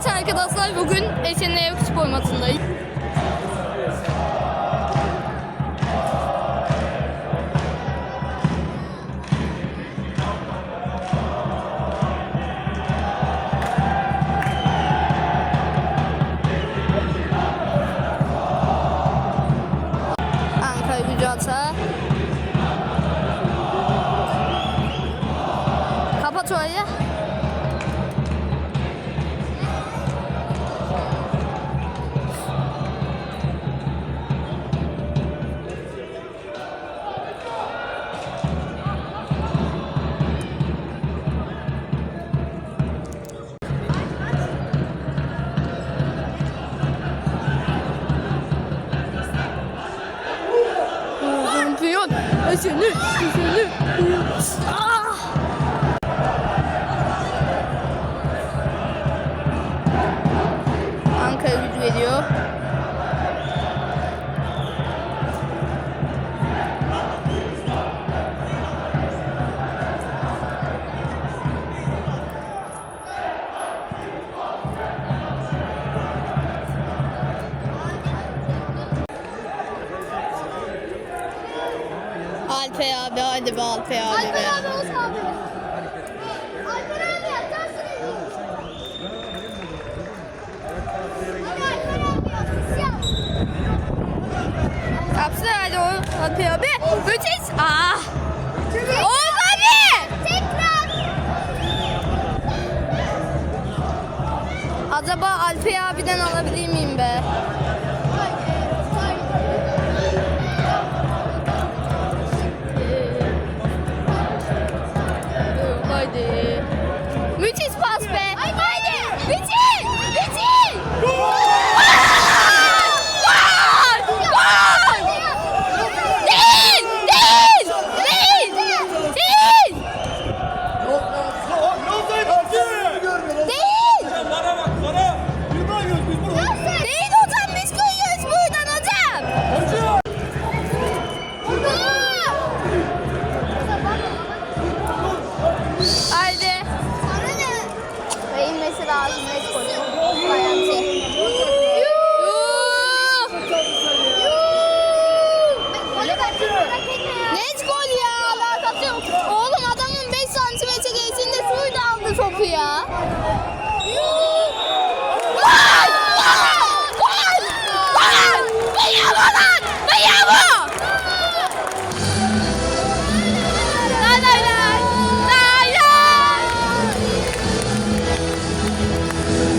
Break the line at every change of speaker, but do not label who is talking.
Evet arkadaşlar bugün Esenler Yok Spor Eseni. Ah! Ankara gücü geliyor. Abi hadi be Alpe abi
Alper abi olsun abi. Alper abi atarsın. Hadi Alper abi yap.
Kapsın hadi o Alpe abi. Müthiş. Ah. Oğuz abi.
Tekrar.
Acaba Alpe abiden alabilir miyim be?